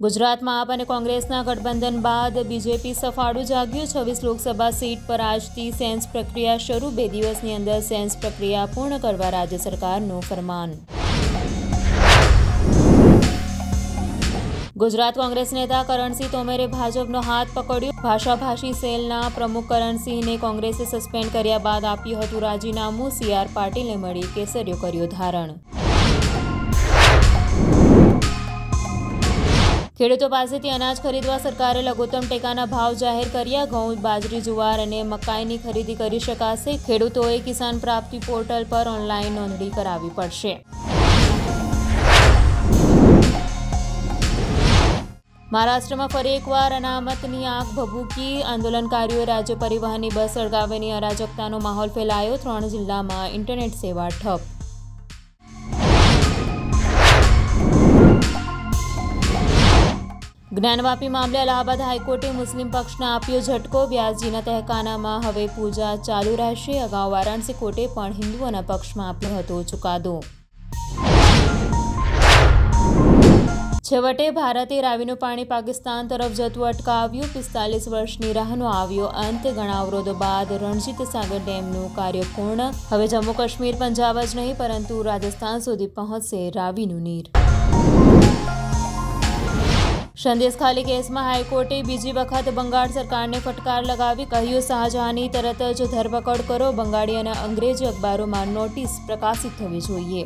ગુજરાતમાં આપ અને કોંગ્રેસના ગઠબંધન બાદ બીજેપી સફાળું જાગ્યું. છવ્વીસ લોકસભા સીટ પર આજથી સેન્સ પ્રક્રિયા શરૂ. બે દિવસની અંદર સેન્સ પ્રક્રિયા પૂર્ણ કરવા રાજ્ય સરકારનું ફરમાન. ગુજરાત કોંગ્રેસ નેતા કરણસિંહ તોમરે ભાજપનો હાથ પકડ્યો. ભાષાભાષી સેલના પ્રમુખ કરણસિંહને કોંગ્રેસે સસ્પેન્ડ કર્યા બાદ આપ્યું હતું રાજીનામું. સીઆર પાટીલે મળી કેસર્યો કર્યો ધારણ. ખેડૂતો પાસેથી અનાજ ખરીદવા સરકારે લઘુત્તમ ટેકાના ભાવ જાહેર કર્યા. ઘઉં, બાજરી, જુવાર અને મકાઈની ખરીદી કરી શકાશે. ખેડૂતોએ કિસાન પ્રાપ્તિ પોર્ટલ પર ઓનલાઈન નોંધણી કરાવવી પડશે. મહારાષ્ટ્રમાં ફરી એકવાર અનામતની આંખ ભભૂકી. આંદોલનકારીઓએ રાજ્ય પરિવહનની બસ સળગાવીની અરાજકતાનો માહોલ ફેલાયો. ત્રણ જિલ્લામાં ઇન્ટરનેટ સેવા ઠપ જ્ઞાનવાપી મામલે અલ્હાબાદ હાઈકોર્ટે મુસ્લિમ પક્ષને આપ્યો ઝટકો. વ્યાસજીના તહેકાનામાં હવે પૂજા ચાલુ રહેશે. અગાઉ વારાણસી કોર્ટે પણ હિન્દુઓના પક્ષમાં આપ્યો હતો ચુકાદો. છેવટે ભારતે રાવીનું પાણી પાકિસ્તાન તરફ જતું અટકાવ્યું. પિસ્તાલીસ વર્ષની રાહનો આવ્યો. અંત ઘણા અવરોધો બાદ રણજીત સાગર ડેમનું કાર્ય પૂર્ણ. હવે જમ્મુ કાશ્મીર પંજાબ જ નહીં, પરંતુ રાજસ્થાન સુધી પહોંચશે રાવીનું નીર. સંદેશખાલી કેસમાં હાઈકોર્ટે બીજી વખત બંગાળ સરકારને ફટકાર લગાવી કહ્યું, શાહજહાની તરત જ ધરપકડ કરો, બંગાળી અને અંગ્રેજી અખબારોમાં નોટિસ પ્રકાશિત થવી જોઈએ.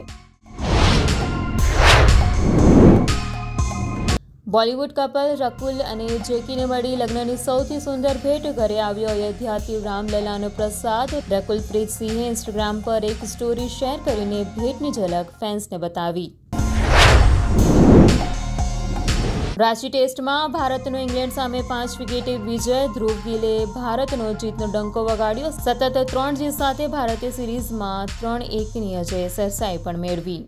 બોલિવૂડ કપલ રકુલ અને જેકીને મળી લગ્નની સૌથી સુંદર ભેટ. ઘરે આવ્યો અયોધ્યાથી રામલલાનો પ્રસાદ. રકુલ પ્રીતસિંહે ઇન્સ્ટાગ્રામ પર એક સ્ટોરી શેર કરીને ભેટની ઝલક ફેન્સને બતાવી. રાંચી ટેસ્ટમાં ભારતનો ઇંગ્લેન્ડ સામે પાંચ વિકેટે વિજય, ધ્રુવ ગિલે ભારતનો જીતનો ડંકો વગાડ્યો. સતત ત્રણ જીત સાથે ભારતે સિરીઝમાં ત્રણ એકની અજય સરસાઈ પણ મેળવી.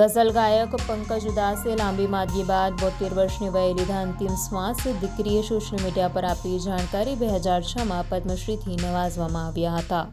ગઝલ ગાયક પંકજ ઉદાસે લાંબી માદગી બાદ બોતેર વર્ષની વયે લીધા અંતિમ શ્વાસ. દીકરીએ સોશિયલ મીડિયા પર આપી જાણકારી. બે હજાર છમાં પદ્મશ્રીથી નવાજવામાં આવ્યા હતા.